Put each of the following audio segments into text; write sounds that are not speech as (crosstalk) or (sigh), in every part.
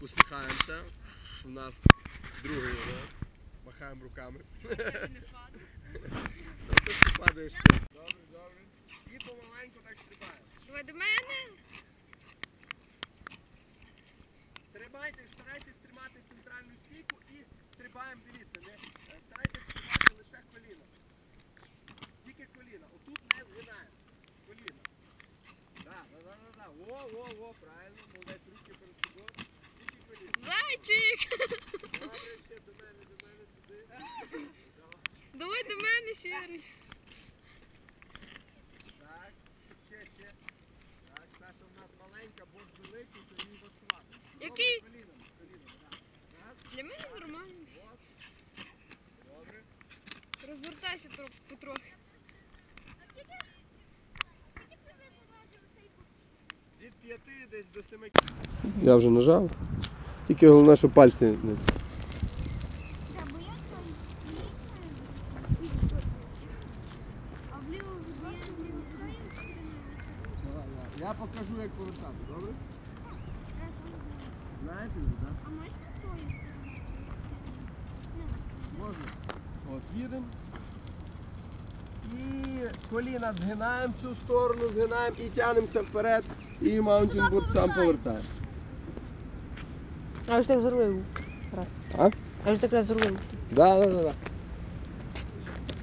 посміхаємося. У нас другий урок. Махаємо руками. Ти падаєш ще. Добре, добре. І помаленьку так стрибаємо. Давай до мене. Стрибайте, старайтесь тримати центральну стійку і стрибаємо, дивіться, не е, старайтесь стрибати лише коліна. Тільки коліна. Отут не згинаємося. Коліна. Так, да, да, да, да. Во, во, во, правильно, молодець, руки перед собою. Зайчик. Ще до мене. Давай. Давай до мене, Сірий. Так, ще, ще. Так, Саша у нас маленька, борт великий, то її важкувати. Який? Коліном, коліном, так. Так, Для мене нормально. от. Добре. Розвертайся трохи потрохи. Від п'яти десь до семи. Я вже нажав. Тільки головне, що пальці не. Я покажу, як повертати, добре? Знаєте, так? А можна твою? Можна. От, їдемо. І коліна згинаємо в цю сторону, згинаємо і тягнемося вперед. І маунтінборд сам повертає. А вже так зробив. Раз. А? А вже так раз зробив. Да, да, да, да.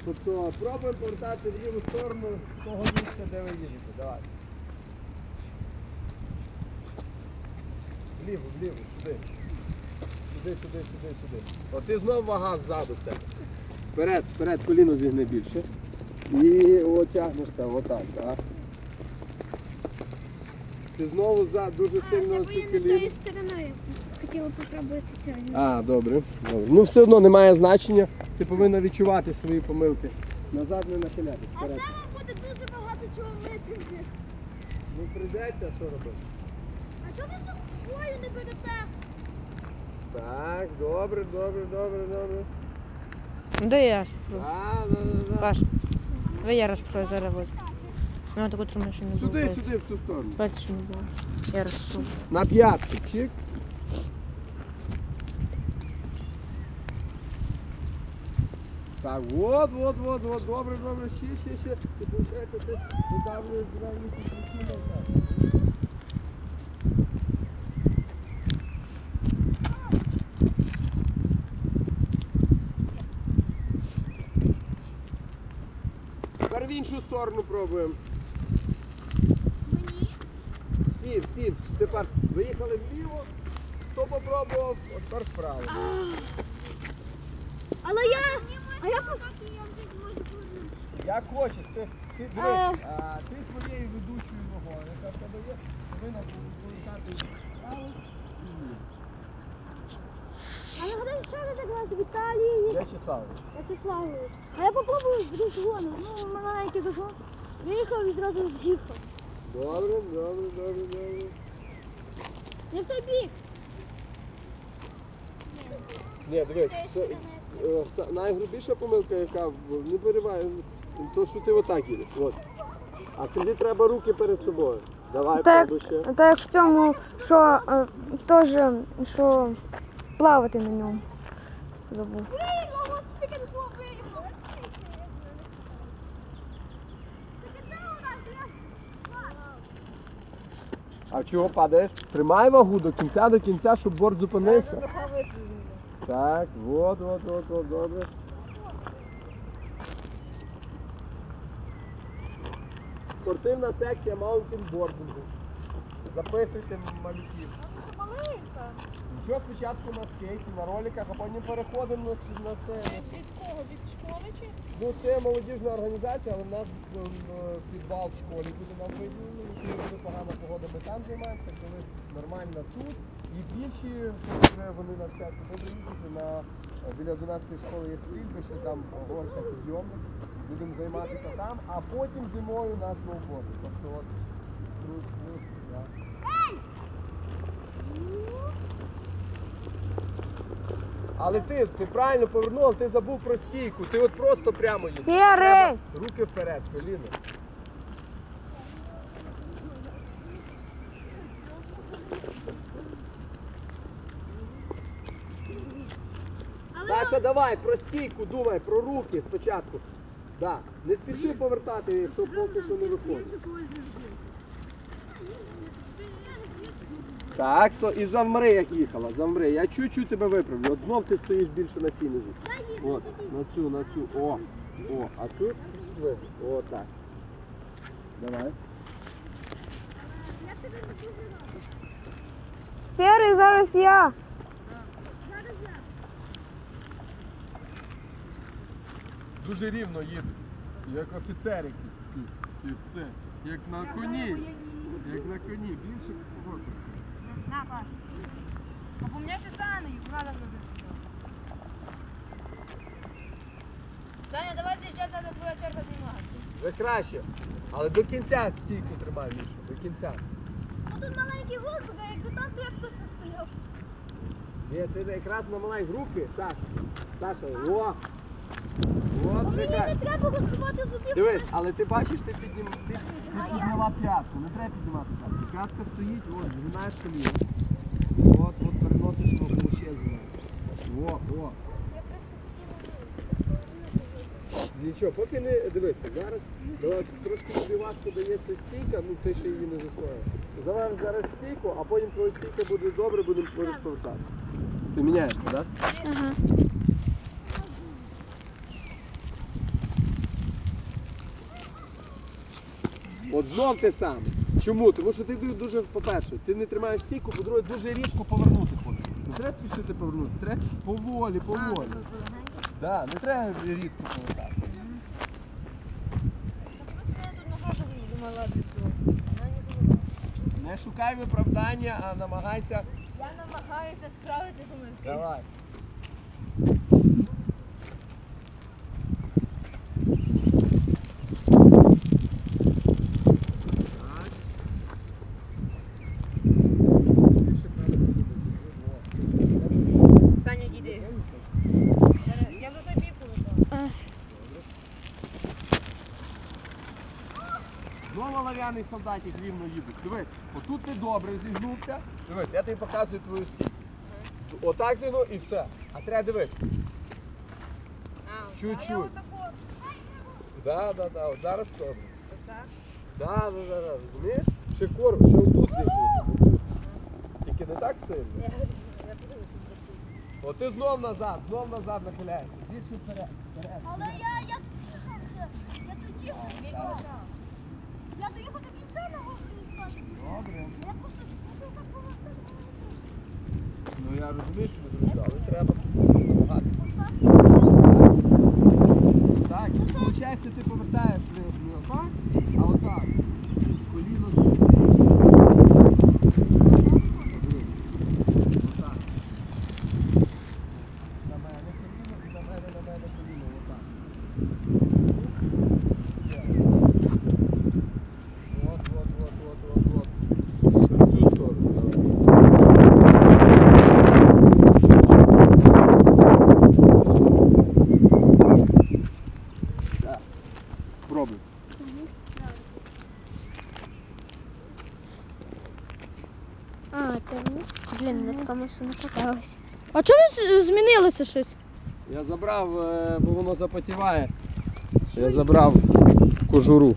Тобто пробуємо повертати в ліву сторону того місця, де ви їдете. Давай. Вліво, вліво, сюди. Сюди, сюди, сюди, сюди. От і знову вага ззаду в тебе. Вперед, вперед, коліно зігни більше. І о, тягнешся, отак, так. Ти знову за дуже сильно не коліно. стороною хотіла попробувати тягнути. А, добре. добре. Ну все одно немає значення. Ти повинна відчувати свої помилки. Назад не нахилятись. А ще вам буде дуже багато чого витримки. Ну прийдеться, що робити? А чого ви так бою не берете? Так, добре, добре, добре, добре. Дай я. Так, да, да, да. Паш. Давай я раз про зараз буду. Ну так от що не було. Сюди, сюди, в ту сторону. Пальців ще не було. Я раз. На п'ятки, чик. Так, вот, вот, вот, вот, добре, добре, ще, ще, ще. Ти получається, ти видавлюєш видавлюєш і. Тепер в іншу сторону пробуємо. Сів, сів. Тепер виїхали вліво. Хто попробував, от тепер вправо. Але я... А я... Як хочеш, ти, ти, Е. дивись, а, ти своєю ведучою ногою, яка в тебе є, повинна повертати вправо і вліво. А я гадаю, що ви так вас Віталій В'ячеславович. Вячеславович. А я попробую з розгону. Ну, маленький розгон. Виїхав і зразу з'їхав. Добре, добре, добре, добре. Не в той бік. Ні, дивись, це, е, са- найгрубіша помилка, яка не перебиває, то що ти отак їдеш. От. А тоді треба руки перед собою. Давай, Так. пробуй ще. Та як в цьому, що е, теж, що плавати на ньому. Забув. А чого падаєш? Тримай вагу до кінця, до кінця, щоб борт зупинився. Так, от, от, от, от, добре. Спортивна секція маунтінбордингу. Записуйте малюків. Нічого спочатку на скейті, на роликах, а потім переходимо на, на це. Від кого? Від школи чи? Ну це молодіжна організація, але в нас е, е, підвал в школі буде нам виділено. Якщо погана погода, ми там займаємося, коли нормально тут. І більші вже вони на всякі буде їздити на е, біля 11 школи є стрільбище, там горща підйомник. Будемо займатися там, а потім зимою на сноуборді. Тобто от тут, тут, да. Але ти, ти правильно повернув, ти забув про стійку. Ти от просто прямо їдеш. Руки вперед, коліно. Саша, давай, про стійку думай, про руки спочатку. Да. Не спіши повертати, якщо поки що не виходить. Так, то і замри, як їхала, замри. Я чуть-чуть тебе виправлю. От знов ти стоїш більше на цій нозі. От, на цю, на цю. О, о, а тут. О, так. Давай. Сірий, зараз я. Дуже рівно їде. Як офіцер якийсь. Як це. Як на коні. Як на коні. Більше фокус. На, Паш. А помняши Саню, їх надо буде. Саня, давай ти ще зараз твоя черга знімати. Вже краще. Але до кінця стійку тримай, Міша. До кінця. Ну тут маленький голубик, а якби там, то як хтось стояв. Ні, ти якраз на маленькі руки. Саша. Саша, о! Мені не треба розкривати зубів. Дивись, але ти бачиш, ти піднім, ти, ти підняла п'ятку, не треба піднімати п'ятку. П'ятка стоїть, от, згинаєш коліно. От, от, переносиш ногу, ще згинаєш. О, о. Нічого, поки не дивися, зараз давай, трошки тобі важко дається стійка, ну ти ще її не засвоїв. Зараз зараз стійку, а потім твоя стійка буде добре, будемо повертати. Ти міняєшся, так? Ага. От знов те саме. Чому? Тому що ти дуже, по-перше, ти не тримаєш стійку, по-друге, дуже різко повернути хочеш. Не треба спішити повернути, треба поволі, поволі. Да, не треба різко повертати. Не шукай виправдання, а намагайся. Я намагаюся справити помилки. Давай. Так. Більше правильно буде. Саня, діди. Я за тобі повертаю. Знову лав'яний солдатик рівно їдуть. Дивись, отут ти добре зігнувся. Дивись, я тобі показую твою стійку. Отак зігнув і все. А треба дивись. Чуть-чуть. Да, да, да. От зараз добре. Да, да, да, да. Розумієш? Ще кор, ще отут зігнути. Тільки не так сильно. От ти знов назад, знов назад нахиляєшся. Більше вперед. вперед. Але я, я слухався. Я тоді їхав. Я доїхав до кінця на гострій стати. Добре. Я просто пішов так повертати. Ну я розумію, що не зручно, але треба намагатися. Так, і виходить, ти повертаєш не, не отак, а отак. Коліно сюди. Отак. На мене коліно і на мене, на мене коліно. Отак. Є. От, от, от, от, от, от. В цю сторону. давай. Так. Пробуй. А, це блін, не така машина каталась. А чого змінилося щось? Я забрав, е, бо воно запотіває. Я забрав кожуру.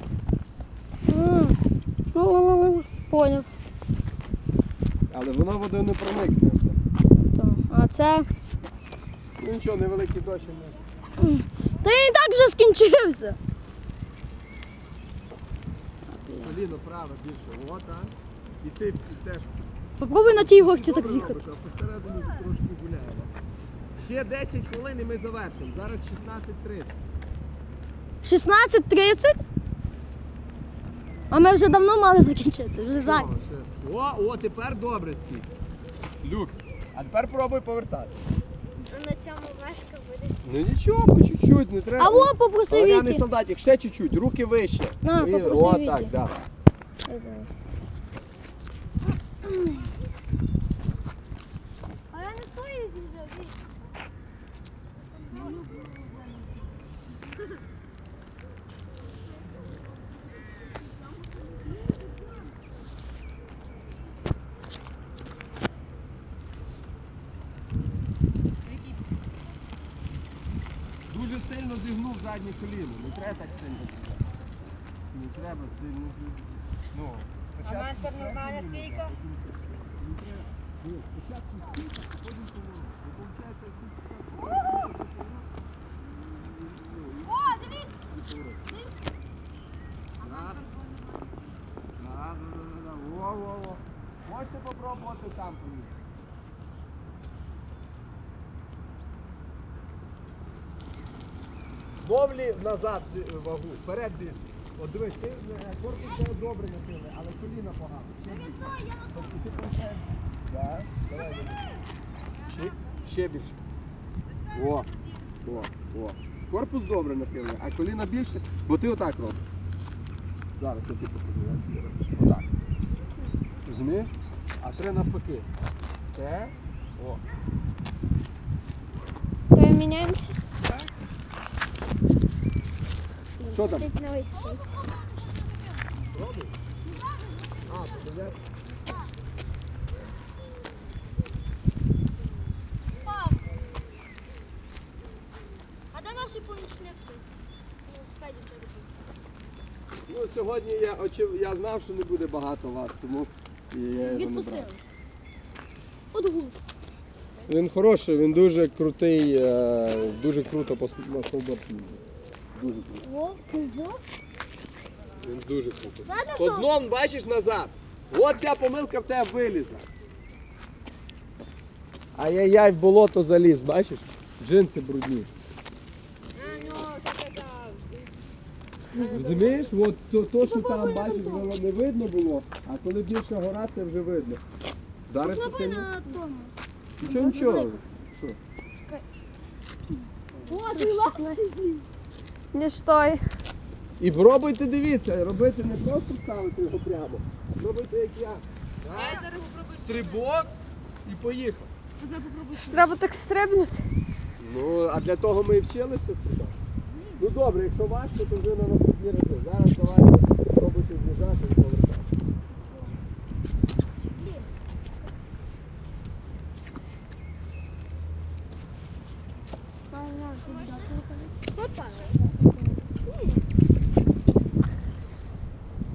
Поняв. Але воно водою не проникне. А це. Ну нічого, невеликий дощ. не- Та і так вже скінчився. Коліно праве більше. О, так. І ти теж Попробуй на тій горці так з'їхати. посередині трошки гуляємо. Ще 10 хвилин і ми завершимо. Зараз 16.30. 16.30? А ми вже давно мали закінчити, вже за. О, ще- О, о, тепер добре стій. Люкс. А тепер пробуй повертати. На цьому важко буде. Ну нічого, по чуть-чуть, не треба. Алло, попроси Олов'яний Віті. солдатик, ще чуть-чуть, руки вище. На, І- попроси О, Віті. так, да. А я не стою дуже сильно зігнув заднє коліно. Не треба так сильно. Не треба сильно. Ну, А мастер нормальна стійка? О, дивіться! Да. Да, да, да, да, да. Во, во, во. Можете попробувати там поїхати. Ловлі назад вагу, вперед дивись. От дивись, ти е, корпус тебе добре нахилений, але коліна погано. Ще більше. Тобто ти получаєш. Да, давай, давай. Ще, ще більше. О, о, о. Корпус добре нахилений, а коліна більше, бо ти отак робиш. Зараз я покажу, ти робиш. Отак. Розумієш? А три навпаки. Це. О. Поміняємося. Що там? А, де наші помічник хтось? Ну. Ну, сьогодні я, очів... я знав, що не буде багато вас, тому і я його не брав. Відпустили. Він хороший, він дуже крутий, е, дуже круто по. Дуже круто. Він дуже круто. Ладно, По дном бачиш назад. От ця помилка в тебе вилізла. Ай-яй-яй, в болото заліз, бачиш? Джинси брудні. Розумієш? От то, то, що там бачиш, воно не видно було, а коли більше гора, це вже видно. Сильно? на тому. Нічого, нічого. Що? О, ти лапи. Не той. І пробуйте дивіться, робити не просто ставити його прямо, робити як я. Я зараз попробую. Стрибок і поїхав. Треба так стрибнути. Ну, а для того ми і вчилися сюди. Ну добре, якщо важко, то вже на наступні рази. Зараз давайте пробуйте з'їжджати і повертати. От так.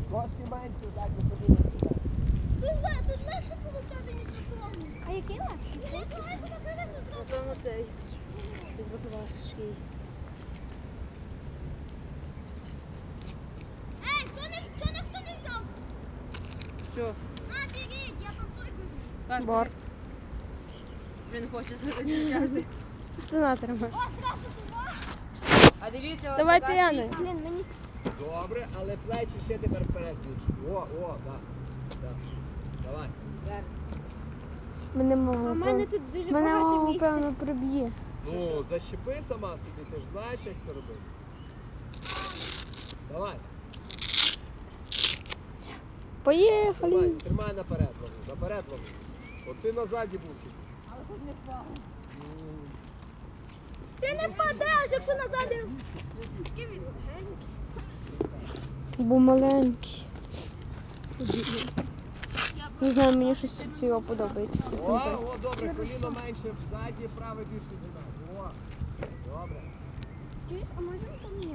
Трошки менше, так, не подивимося. Тут, ле- тут легше повертати, ніж на тому. А який не прийдеш, Напевно, цей. Ей, хто не, не, не взяв? Що? На, беріть, я там той Він хоче зачати. Ти на тримай. О, страшно туди. А дивіться, Давайте я не. Блін, мені Добре, але плечі ще тепер більше. О, о, так. так. Давай. Мене мама. А мене тут дуже Мене багато мама, місця. певно, приб'є. Ну, защепи сама собі, ти ж знаєш, як це робити. Давай, Поїхали. давай, тримай наперед вагу, наперед вагу. От ти назаді був. тільки. Ти не впадеш, якщо назад. Бо маленький. (laughs) Не знаю, мені щось з цього подобається. О, о, добре, коліно менше, ззаді, праве більше зігнати. О, добре. А можна там є?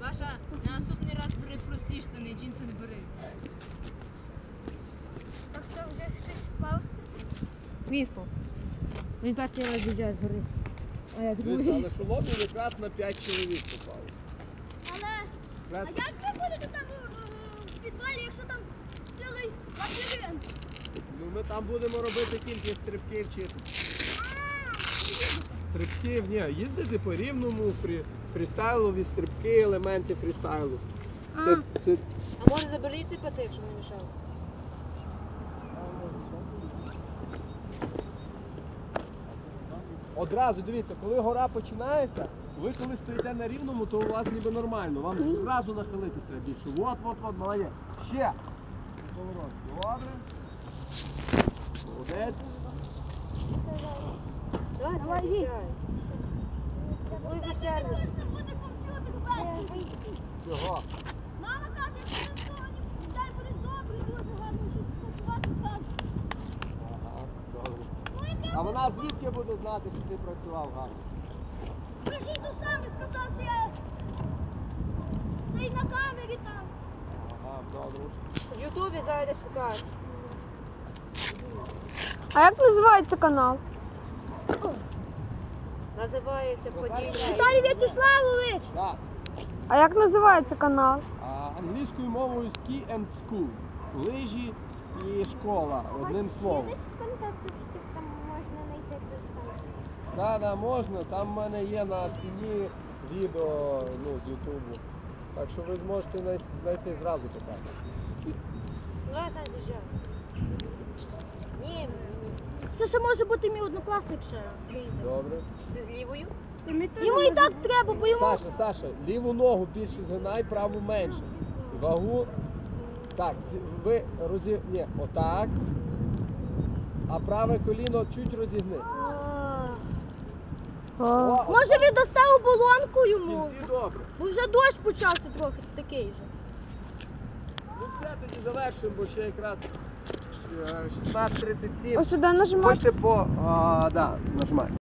Паша, на наступний раз бери прості штани, джинси не бери. Так що вже щось впав? Міфо. Він перший раз біжав з гори. А я Дивіться, але шоломів якраз на 5 чоловік попало. Але, а Якраз як ви будете там е, в підвалі, якщо там цілий лабіринт? Ну, ми там будемо робити тільки стрибки вчити. Стрибків, ні, їздити по рівному, фрі, фрістайлові стрибки, елементи фрістайлу. Це, це, А може заберіть пати, якщо не мішав? одразу, дивіться, коли гора починається, ви коли стоїте на рівному, то у вас ніби нормально. Вам одразу нахилити треба більше. От, от, от, молодець. Ще. Поворот. Добре. Молодець. Давай, давай, їдь. Ой, точно буде комп'ютер ввечері. Чого? Мама каже, що ти сьогодні дай будеш добрий, дуже гарно щось працювати так. Ага, добре. А вона звідки буде знати, що ти працював гарно? Скажіть, то сам і сказав, що я... Що й на камері там. В Ютубі зараз шукаєш. А як називається канал? Називається подія. Віталій В'ячеславович! Так. А як називається канал? А, англійською мовою ski and school. Лижі і школа, одним словом. там можна знайти. Так, да, можна. Там в мене є на стіні відео ну, з Ютубу. Так що ви зможете знай- знайти зразу питати. Ну, я знаю, Ні, ні. Це ще може бути мій однокласник ще. Добре. Ти з лівою? Йому і так треба, бо йому... Саша, Саша, ліву ногу більше згинай, праву менше. Вагу. Так, ви розі... Ні, отак. А праве коліно чуть розігни. Може ви дасте оболонку йому? кінці добре. Бо вже дощ почався трохи, такий же. Ну все, тоді завершуємо, бо ще якраз е, 16.37. ось сюди нажимаєш. Хочете по... А, да, нажимай.